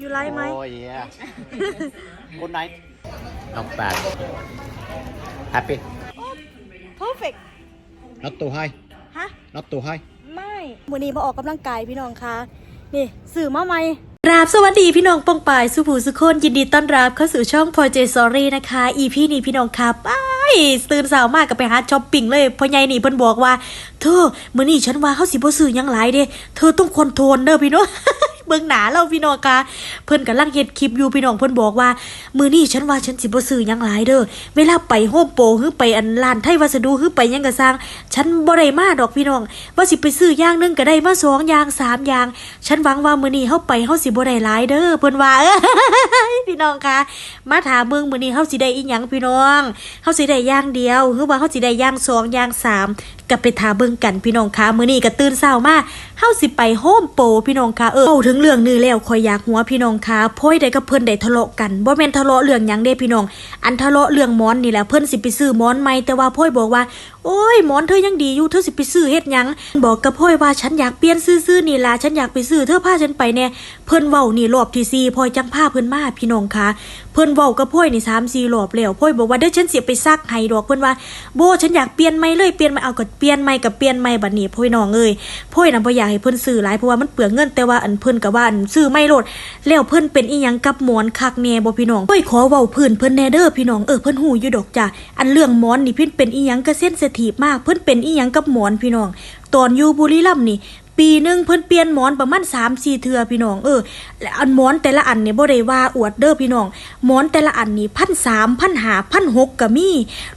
you like ไหม Oh yeah. Good night. Not bad. Happy. perfect Not too high. ฮะ Not too high. ไม่วันนี้มาออกกำลังกายพี่น้องคะนี่สื่อมาไหมกราบสวัสดีพี่น้องปองปายสุภูสุคนยินดีต้อนรับเข้าสู่ช่อง p o j s o r y นะคะอีพี่นี่พี่น้องครับไปตื่นสาวมากกับไปหาช้อปปิ้งเลยพ่อใหญ่นี่เพิ่นบอกว่า เธอมื้อนี้ฉันว่าเขาสิบ่ซื้อหยังหลายเด้ เธอต้องคอนโทรลเด้อพี่น้อง เบิ่งหนาเราพี่น้องคะเพิ่นกำลังเฮ็ดคลิปอยู่พี่น้องเพิ่นบอกว่า มื้อนี้ฉันว่าฉันสิบ่ซื้อหยังหลายเด้อเวลาไปโฮมโปรหรือไปอันร้านไทยวัสดุหรือไปหยังก็สร้าง ฉันบ่ได้มาดอกพี่น้อง ว่าสิไปซื้ออย่างหนึงก็ได้มาสองอย่างสามอย่าง ฉันหวังว่ามื้อนี้เฮาไปเฮาสิบ่ได้หลายเด้อเพิ่นว่าเอ้ยพี่น้องคะมาถามเบิ่งมื้อนี้เฮาสิได้อีหยังพี่น้องเฮาสิได้อย่างเดียวหรือว่าเฮาสิได้อย่างสองอย่างสาม ก็ไปทาเบิ่งกันพี่น้องคะมื้อนี้ก็ตื่นเช้ามาเฮาสิไปโฮมโปรพี่น้องคะเออเว้าถึงเรื่องนี้แล้วคอยอยากหัวพี่น้องคะพ่อยได้กับเพิ่นได้ทะเลาะกันบ่แม่นทะเลาะเรื่องหยังเด้พี่น้อง อันทะเลาะเรื่องหมอนนี่แหละเพิ่นสิไปซื้อหมอนใหม่แต่ว่าพ่อยบอกว่า โอ้ยหมอนเธอยังดีอยู่เธอสิไปซื้อเฮ็ดหยัง บอกกับพ่อยว่าฉันอยากเปลี่ยนซื้อๆนี่ล่ะฉันอยากไปซื้อเธอพาฉันไปแน่เพิ่นเว้านี่รอบที่สี่พ่อยจังพาเพิ่นมาพี่น้องคะเพิ่นเว้ากับพ่อยนี่3 4รอบแล้วพ่อยบอกว่าเดี๋ยวฉันเสิไปซักให้ดอกเพิ่นว่าโบฉันอยากเปลี่ยนใหม่เลยเปลี่ยนใหม่เอาก็เปลี่ยนใหม่กับเปลี่ยนใหม่บัดนี้พ่อยน้องเอ้ยพ่อยน่ะบ่อยากให้เพิ่นซื้อหลายเพราะว่ามันเปลืองเงินแต่ว่าอันเพิ่นก็ว่าอันซื้อไม่โลดแล้วเพิ่นเป็นอีหยังกับหมอนคักแน่บ่พี่น้องพ่อยขอเว้าพื้นเพิ่นแน่เด้อพี่น้องเออเพิ่นฮู้อยู่ดอกจ้ะอันเรื่องหมอนนี่เพิ่นเป็นอีหยังก็เส้นสถีบมากเพิ่นเป็นอีหยังกับหมอนพี่น้อง ตอนอยู่บุรีรัมย์นี่ ปีหนึงเพิ่นเปลี่ยนหมอนประมาณ3 4เทื่อพี่น้องเออและอันหมอนแต่ละอันนี่บ่ได้ว่าอวดเด้อพี่น้องหมอนแต่ละอันนี่พันสามพันหาพันหกก็มี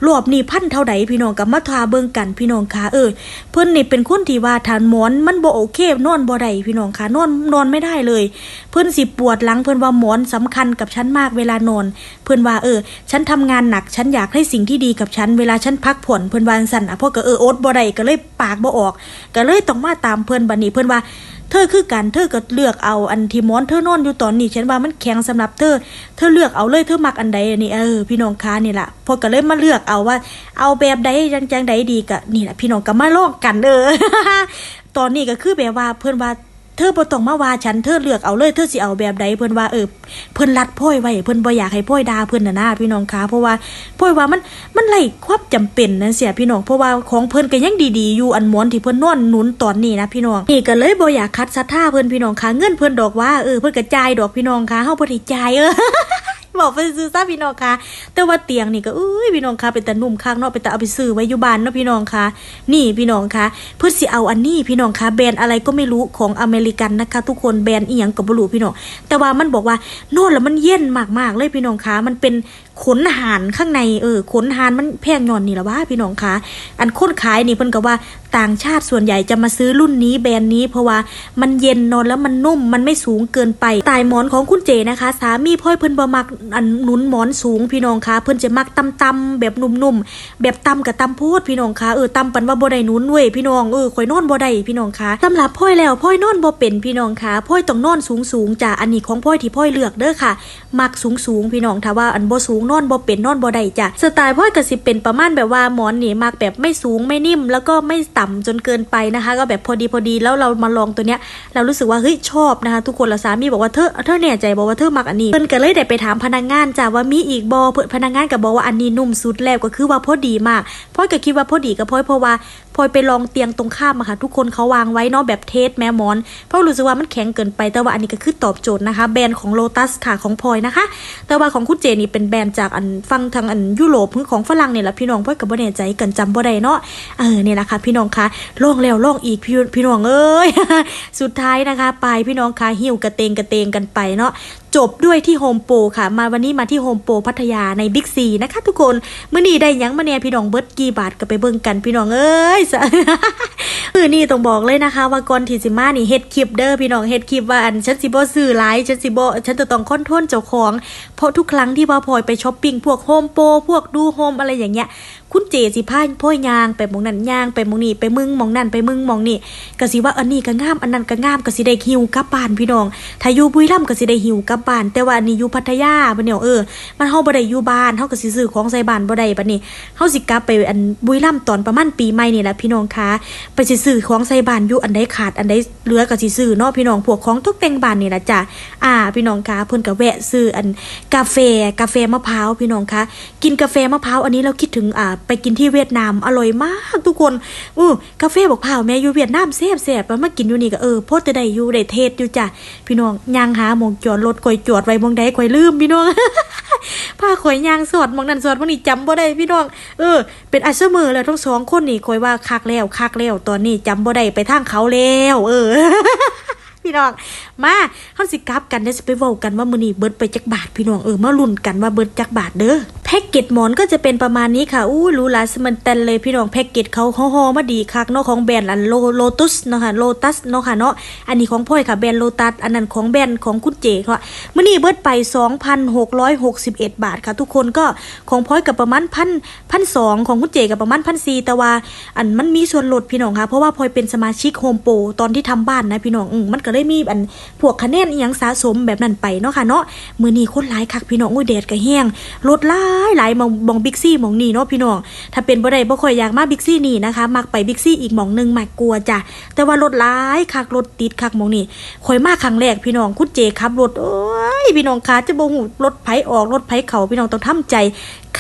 รอบนี้พันเท่าใดพี่น้องก็มาทาเบิ่งกันพี่น้องค่ะเออเพิ่นนี่เป็นคนที่ว่าทานหมอนมันบ่โอเคนอนบ่ได้พี่น้องค่ะนอนนอนไม่ได้เลย เพิ่นสิปวดหลังเพิ่นว่าหมอนสำคัญกับฉันมากเวลานอน เพิ่นว่าเออ ฉันทำงานหนักฉันอยากให้สิ่งที่ดีกับฉันเวลาฉันพักผ่อนเพิ่นว่าจั่งซั่นอะพ่อก็เออโอ๊ดบ่ได้ก็เลยปากบ่ออก ก็เลยต้องมาตามเพิ่นบันนี้เพื่อนว่าเธอคือกันเธอก็เลือกเอาอันที่มอนเธอนอนอยู่ตอนนี้ฉันว่ามันแข็งสำหรับเธอ เธอเลือกเอาเลยเธอมักอันใดอันนี้เออพี่น้องค้านี่แหละพอก็เลยมาเลือกเอาว่า เอาแบบใดจังจังใดดีก็นี่แหละพี่น้องก็มาลอกกันเออตอนนี้ก็คือแบบว่าเพื่อนว่า เธอบ่ต้องมาว่าฉันเธอเลือกเอาเลยเธอสิเอาแบบใดเพิ่นว่าเออเพิ่นรัดพ่อยไว้เพิ่นบ่อยากให้พ่อยด่าเพิ่นน่ะนะพี่น้องคะเพราะว่าพ่อยว่ามันมันไล่ความจำเป็นนั่นเสียพี่น้องเพราะว่าของเพิ่นก็ยังดีๆอยู่อันหมอนที่เพิ่นนอนหนุนตอนนี้นะพี่น้องนี่ก็เลยบ่อยากคัดศรัทธาเพิ่นพี่น้องคะเงินเพิ่นดอกว่าเออเพิ่นก็จ่ายดอกพี่น้องคะเฮาบ่ได้จ่ายเออ บอกไปซื้อซะพี่น้องคะแต่ว่าเตียงนี่ก็เอ้ยพี่น้องคะเป็นแต่นุ่มข้างเนาะเป็นแต่เอาไปซื้อไว้อยู่บ้านเนาะพี่น้องคะนี่พี่น้องคะเพื่อสิเอาอันนี้พี่น้องคะแบรนด์อะไรก็ไม่รู้ของอเมริกันนะคะ ทุกคนแบรนด์อีหยังก็บ่รู้พี่น้องแต่ว่ามันบอกว่านอนแล้วมันเย็นมากๆเลยพี่น้องคะมันเป็นขนหานข้างในเออขนหานมันแพงย่อนนี่ละว่าพี่น้องคะอันคนขายนี่เพิ่นก็ว่าต่างชาติส่วนใหญ่จะมาซื้อรุ่นนี้แบรนด์นี้ เพราะว่ามันเย็นนอนแล้วมันนุ่มมันไม่สูงเกินไปตายหมอนของคุณเจนะคะ สามีพ่อยเพิ่นบ่มักอันหนุนหมอนสูงพี่น้องคะเพิ่นจะมักตำๆแบบนุ่มๆแบบตำกับตำโพดพี่น้องคะเออตำปันว่าบ่ได้หนุนเว้ยพี่น้องเออข่อยนอนบ่ได้พี่น้องคะสำหรับพ่อยแล้วพ่อยนอนบ่เป็นพี่น้องคะพ่อยต้องนอนสูงๆจ้ะอันนี้ของพ่อยที่พ่อยเลือกเด้อค่ะ มักสูงๆพี่น้องถ้าว่าอันบ่สูงนอนบ่เป็นนอนบ่ได้จ้ะสไตล์พ่อยก็สิเป็นประมาณแบบว่าหมอนนี่มักแบบไม่สูงไม่นิ่ม แล้วก็ไม่ต่ำจนเกินไปนะคะ ก็แบบพอดีพอดีแล้วเรามาลองตัวเนี้ยเรารู้สึกว่าเฮ้ยชอบนะคะ ทุกคนและสามีบอกว่าเธอเธอแน่ใจบอกว่าเธอมักอันนี้เพิ่นก็เลยได้ไปถามพนักงานจ้ะว่ามีอีกบอเพิ่นพนักงานก็บอกว่าอันนี้นุ่มสุดแล้วก็คือว่าพอดีมากพ่อยก็คิดว่าพอดีกับพ่อยเพราะว่าพลอยไปลองเตียงตรงข้ามอะค่ะ ทุกคนเขาวางไว้เนาะแบบเทสแม่หมอน เพราะรู้สึกว่ามันแข็งเกินไปแต่ว่าอันนี้ก็คือตอบโจทย์นะคะ แบรนด์ของโลตัสค่ะของพลอยนะคะ แต่ว่าของคุณเจนี่เป็นแบรนด์จากอันฟังทางอันยุโรปของฝรั่งเนี่ยละพี่น้องพ่อยกับบ่แน่ใจกันจำบ่ได้เนาะเออเนี่ยแหละค่ะพี่น้องคะล่องแล้วลองอีกพี่พี่น้องเอ้ยสุดท้ายนะคะ ไปพี่น้องคะหิ้วกระเตงกระเตงกันไปเนาะ จบด้วยที่โฮมโปรค่ะ มาวันนี้มาที่โฮมโปรพัทยาในบิ๊กซีนะคะ ทุกคนเมื่อนี้ได้ยังมาเนี่ยพี่น้องเบิร์ดกี่บาทก็ไปเบิ่งกันพี่น้องเอ้ยคือนี่ต้องบอกเลยนะคะ ว่าก่อนที่สิมานี่เฮ็ดคลิปเด้อพี่น้องเฮ็ดคลิปว่าอันฉันสิบ่ซื้อหลายฉันสิบ่ฉันจะต้องคอนทรลเจ้าของ เพราะทุกครั้งที่ว่าพลอยไปช้อปปิ้งพวกโฮมโปรพวกดูโฮมอะไรอย่างเงี้ยคุณเจสิพาพ่อยยางไปมองนั้นยางไปมองนี้ไปมึงมองนั่นไปมึงมองนี่ก็สิว่าอันนี้ก็งามอันนั้นก็งามก็สิได้หิวกลับบ้านพี่น้องถ้าอยู่บุรีรัมย์ก็สิได้หิวกลับบ้าน แต่ว่าอันนี้อยู่พัทยาบัดเนี่ยเออ มันเฮาบ่ได้อยู่บ้านเฮาก็สิซื้อของใส่บ้านบ่ได้บัดนี้เฮาสิกลับไปอันบุรีรัมย์ตอนประมาณปีใหม่นี่แหละพี่น้องคะไปสิซื้อของใส่บ้านอยู่อันใดขาดอันใดเหลือก็สิซื้อเนาะพี่น้องพวกของตกแต่งบ้านนี่ล่ะจ้ะอ่า พี่น้องคะเพิ่นก็แวะซื้ออันกาแฟกาแฟมะพร้าวพี่น้องคะกินกาแฟมะพร้าวอันนี้เราคิดถึงอ่าไปกินที่เวียดนามอร่อยมากทุกคนอู้กาแฟบอกพร้าวแม่อยู่เวียดนามแซ่บๆมากินอยู่นี่ก็เออโพดแต่ได้อยู่ได้เทศอยู่จ้ะพี่น้องย่างหาหมองจอดรถข่อยจอดไว้มองใดข่อยลืมพี่น้องผ้าข่อยยางสอดมองนั่นสอดมองนี่จำบ่ได้พี่น้อง เออ เป็นอัลไซเมอร์แล้วทั้งสองคนนี่ข่อยว่าคักแล้วคักแล้วตอนนี้จำบ่ได้ไปทางเขาแล้วเออพี่น้อง มาเฮาสิกลับกันเด้สิไปเว้ากันว่ามื้อนี้เบิดไปจักบาทพี่น้องเออมาลุ้นกันว่าเบิดจักบาทเด้อ พ็กเกจหมอนก็จะเป็นประมาณนี้ค่ะอู้หรูหราสมันแตนเลยพี่น้องแพ็กเกจเขาเขาห่อมาดีคักเนาะของแบรนด์อันโลโลตุสเนาะค่ะโลตัสเนาะค่ะเนาะอันนี้ของพ่อยค่ะแบรนด์โลตัสอันนั้นของแบรนด์ของคุณเจค่ะมื้อนี้เบิดไป 2,661 บาทค่ะทุกคนก็ของพ่อยกับประมาณพันพันสองของคุณเจกับประมาณพันสี่แต่ว่าอันมันมีส่วนลดพี่น้องค่ะเพราะว่าพลอยเป็นสมาชิกโฮมโปรตอนที่ทำบ้านนะพี่น้องอืมมันก็เลยมีอันพวกคะแนนอีหยังสะสมแบบนั้นไปเนาะค่ะเนาะมื้อนี้คนหลายคักพี่น้องอุ้ยแดดก็แห้งรถหลายหลายมองมองบิ๊กซี่มองนี่เนาะพี่น้อง ถ้าเป็นบ่ได้บ่ค่อยอยากมาบิ๊กซี่นี่นะคะ มักไปบิ๊กซี่อีกมองหนึ่งมักกลัวจ้ะ แต่ว่ารถหลายคักรถติดคักมองนี่ค่อยมาครั้งแรกพี่น้องคุณเจขับรถโอ้ยพี่น้องคะจะบ่หูรถไผออกรถไผเขาพี่น้องต้องทำใจ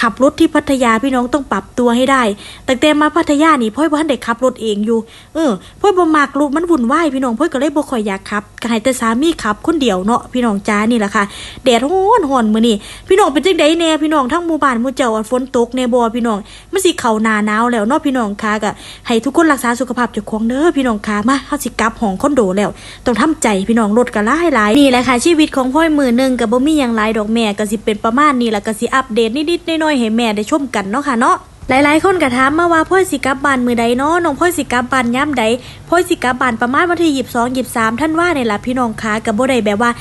ขับรถที่พัทยาพี่น้องต้องปรับตัวให้ได้ แต่แต่มาพัทยานี่พ่อยบ่ทันได้ขับรถเองอยู่ เออพ่อยบ่มักรถมันวุ่นวายพี่น้องพ่อยก็เลยบ่ค่อยอยากขับก็ให้แต่สามีขับคนเดียวเนาะพี่น้องจ้านี่แหละค่ะแดดร้อนร้อนมื้อนี้พี่น้องเป็นจังไดแน่พี่น้องทั้งหมู่บ้านหมู่เจ้าฝนตกแน่บ่พี่น้องมันสิเข้าหน้าหนาวแล้วเนาะพี่น้องค่ะก็ให้ทุกคนรักษาสุขภาพเจ้าของเด้อพี่น้องค่ะมาเฮาสิกลับห้องคอนโดแล้วต้องทำใจพี่น้องรถก็หลายหลายนี่แหละค่ะชีวิตของพ่อยมือหนึงก็บ่มีหยังหลายดอกแม่ก็สิเป็นประมาณนี้แหละก็สิอัปเดตนิดๆหน่อยๆให้แม่ได้ชมกันเนาะค่ะเนาะหลายๆ คนก็ถามมาว่าพ่อยสิกลับบ้านมือใดเนาะน้องพ่อยสิกลับบ้านย่ำใดพ่อยสิกลับบ้านประมาณวันที่ยีบสองยีบสามท่านว่าในล่ะพี่น้องคะกับโบได้แบบว่า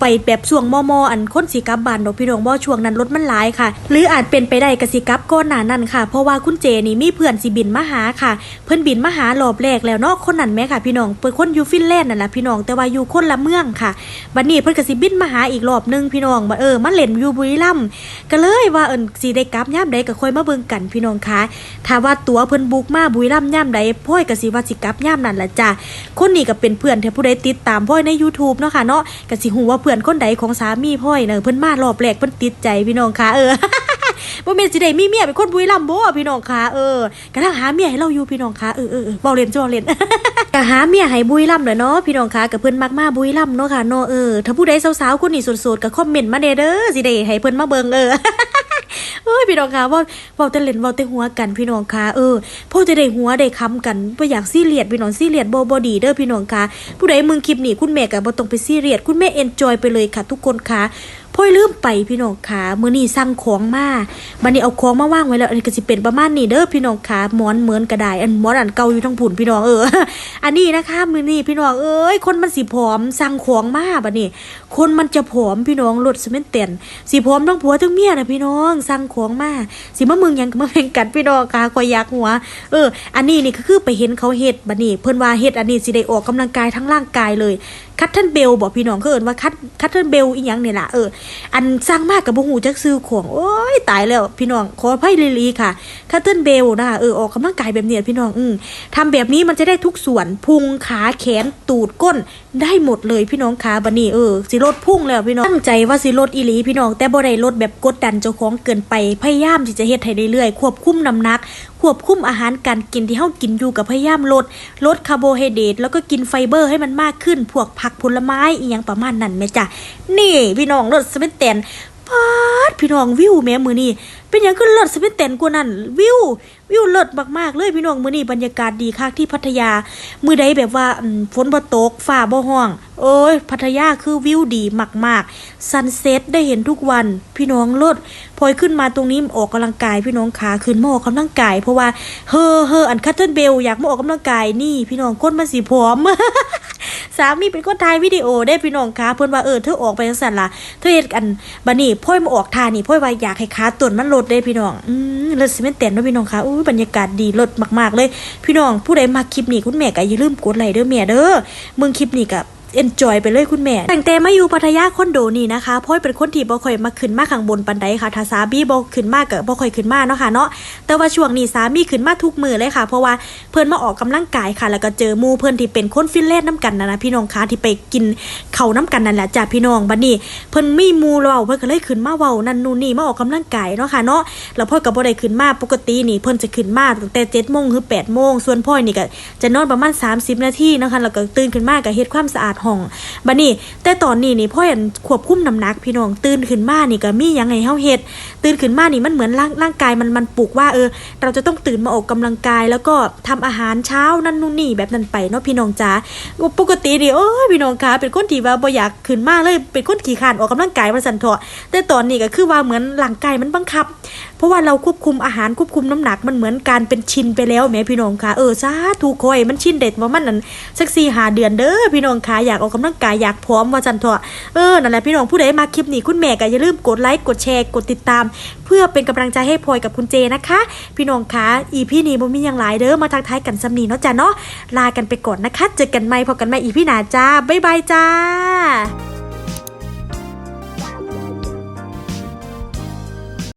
ไปแบบช่วงมอมออันคนสิกลับบ้านดอกพี่น้องบ่ช่วงนั้นรถมันหลายค่ะ หรืออาจเป็นไปได้กสิกลับก้อนหนานั่นค่ะ เพราะว่าคุณเจนี่มีเพื่อนสิบินมาหาค่ะ เพื่อนบินมาหารอบแรกแล้วเนาะคนนั้นแหม่ค่ะ พี่น้องเป็นคนอยู่ฟินแลนด์นั่นแหละพี่น้องแต่ว่าอยู่คนละเมืองค่ะบัดนี้เพิ่อนกสิบินมาหาอีกรอบหนึงพี่น้องว่าเออมาเล่นอยู่บุรีรัมย์ก็เลยว่าเอิ้นสิได้กลับย่ามใดก็ค่อยมาเบิ่งกันพี่น้องคะถ้าว่าตัวเพิ่อนบุกมาบุรีรัมย์ยามใดพ่อยกสิว่าสิกลับยามนั้นละจ้ะคนนี้ก็เป็นเพื่อนที่ผู้ใดติดตามพ่อยใน YouTube เนาะค่ะเนาะกสิฮู้ว่าเพื่อนคนใดของสามีพ่อยเนอะเพิ่นมารอบแรกเพิ่นติดใจพี่น้องคะเออบ่แม่นสิได้มีเมียเป็นคนบุรีรัมย์บ่พี่น้องคะเออกำลังหาเมียให้เราอยู่พี่น้องคะเออเออเอเว้าเล่นจ้าเล่นก็หาเมียให้บุรีรัมย์เด้อเนาะพี่น้องคะกับเพิ่นมากมาบุรีรัมย์เนาะค่ะเนาะเออถ้าผู้ใดสาวๆคนนี้โสดๆก็คอมเมนต์มาเด้อเด้อสิได้ให้เพิ่นมาเบิ่งเออ เอ้ยพี่น้องคะว่าเว้าแต่เล่นเว้าแต่หัวกันพี่น้องคะเออพ่อจะได้หัวได้ค้ำกันบ่อยากซีเรียสพี่น้องซีเรียสบ่บ่ดีเด้อพี่น้องคะผู้ใดมึงคลิปนี้คุณแม่ก็บ่ต้องไปซีเรียสคุณแม่เอนจอยไปเลยค่ะทุกคนคะ พ่อยลืมไปพี่น้องคะมื้อนี้สั่งของมาบัดนี้เอาของมาว่างไว้แล้ว อันนี้ก็สิเป็นประมาณนี้เด้อพี่น้องคะหมอนเหมือนกระดาษอันหมอนอันเก่าอยู่ทั้งผุนพี่น้องเออ อันนี้นะคะมือนี้พี่น้องเอ้ยคนมันสิผอมสั่งของมาบัดนี้ คนมันจะผอมพี่น้องรถสเมนเต็นสิผอมทั้งผัวทั้งเมียนะพี่น้องสั่งของมาสิมามึงยังมาแข่งกันพี่น้องค่ะคอยยากหัว เออ อันนี้นี่ก็คือไปเห็นเขาเฮ็ดบัดนี้ เพิ่นว่าเฮ็ดอันนี้สิได้ออกกำลังกายทั้งร่างกายเลยคัตเทิลเบลบอกพี่น้องเขาเอิ้นว่าคัตคัตเทิลเบลอีหยังนี่ล่ะเอออันสร้างมากกับบ่ฮู้จักซื้อของโอ้ยตายแล้วพี่น้องขออภัยลีค่ะคัตเทิลเบลนะคะเออออกกำลังกายแบบเนี้ยพี่น้องอืมทำแบบนี้มันจะได้ทุกส่วนพุงขาแขนตูดก้นได้หมดเลยพี่น้องคะบัดนี้เออสิลดพุ่งแล้วพี่น้องตั้งใจว่าสิลดอีลีพี่น้องแต่บ่ได้ลดแบบกดดันเจ้าของเกินไปพยายามที่จะเฮ็ดให้เรื่อยๆควบคุมน้ำหนัก ควบคุมอาหารการกินที่เฮากินอยู่กับพยายามลด ลดคาร์โบไฮเดรตแล้วก็กินไฟเบอร์ให้มันมากขึ้น พวกผักผลไม้อีหยังประมาณนั้นแม่จ้ะนี่พี่น้องลดสเปนเตน ปาดพี่น้องวิวแม่มือนี่เป็นหยังขึ้นเลิศสเปนเตนกว่านั้น วิววิวเลิศมากๆเลยพี่น้องมือนี่บรรยากาศดีคักที่พัทยา มือใดแบบว่าฝนบ่ตกฟ้าบ่ห้องโอ้ยพัทยาคือวิวดีมากๆซันเซ็ตได้เห็นทุกวัน พี่น้องเลิศพอยขึ้นมาตรงนี้ออกกำลังกาย พี่น้องขาขึ้นมาออกกำลังกายเพราะว่าเฮอเฮออันคัตเทิลเบลอยากมาออกกำลังกายนี่ พี่น้องก้นมันสีผอม สามีเป็นคนถ่ายวิดีโอได้พี่น้องคะเพื่อนว่าเออเธอออกไปจังซั่นล่ะเธอเฮ็ดกันบัดนี้พ่อยมาออกทานี่พ่อยว่าอยากให้ขาต้นมันลดได้พี่น้องอืมเลิศสิแม่นแต่นเนาะพี่น้องคะอู้บรรยากาศดีลดมากๆเลย พี่น้องผู้ใดมาคลิปนี้คุณแม่ก็อย่าลืมกดไลค์เด้อแม่เด้อมึงคลิปนี้กับ เอนจอยไปเลยคุณแม่ แต่งแต่มาอยู่พัทยาคอนโดนี่นะคะพ่อยเป็นคนที่บ่ค่อยมาขึ้นมาข้างบนปันไดค่ะถ้าสามีบ่ขึ้นมากก็บ่ค่อยขึ้นมาเนาะค่ะเนาะแต่ว่าช่วงนี้สามีขึ้นมาทุกมือเลยค่ะ เพราะว่าเพิ่อนมาออกกำลังกายค่ะ แล้วก็เจอมูเพิ่อนที่เป็นคนฟินแลนด์น้ำกันนะนะพี่น้องคะที่ไปกินเขาน้ำกันนั่นแหละจ้ะพี่น้องบัดนี้เพิ่นมีมูเว้าเพิ่นก็เลยขึ้นมาเว้านั่นนู่นนี่มาออกกำลังกายเนาะค่ะเนาะแล้วพ่อยก็บ่ได้ขึ้นมาปกตินี่เพิ่นจะขึ้นมาตั้งแต่7โมงหรือ8โมงส่วนพ่อยนี่ก็จะนอนประมาณ 30 นาทีนะคะแล้วก็ตื่นขึ้นมาก็เฮ็ดความสะอาดห้องบัดนี้ แต่ตอนนี้นี่พ่อยอันควบคุมน้ำหนักพี่น้องตื่นขึ้นมานี่ก็มียังให้เฮาเฮ็ดตื่นขึ้นมานี่มันเหมือนร่างร่างกายมันมันปลุกว่าเออ เราจะต้องตื่นมาออกกำลังกาย แล้วก็ทำอาหารเช้านั่นนู่นนี่แบบนั้นไปเนาะพี่น้องจ๋าปกตินี่โอ้ยพี่น้องคะเป็นคนที่ว่าบ่อยากขึ้นมาเลยเป็นคนขี้ขาดออกกำลังกายมาสันเถาะแต่ตอนนี้ก็คือว่าเหมือนร่างกายมันบังคับ เพราะว่าเราควบคุมอาหารควบคุมน้ำหนักมันเหมือนการเป็นชินไปแล้วแม่พี่น้องคะเออสาธุคอยมันชินเด็ดว่ามันนั่นสักสี่หาเดือนเด้อพี่น้องคะอยากออกกำลังกายอยากพร้อมว่าจันทอะเออนั่นแหละพี่น้องผู้ใดมาคลิปนี้คุณแม่ก็อย่าลืมกดไลค์กดแชร์กดติดตาม เพื่อเป็นกำลังใจให้พลอยกับคุณเจนะคะ พี่น้องคะอีพี่นี้บ่มีอย่างหลายเด้อมาทักทายกันสำนีเนาะจ้ะเนาะลากันไปก่อนนะคะเจอกันใหม่พบกันใหม่อีพี่หนาจ้าบ๊ายบายจ้า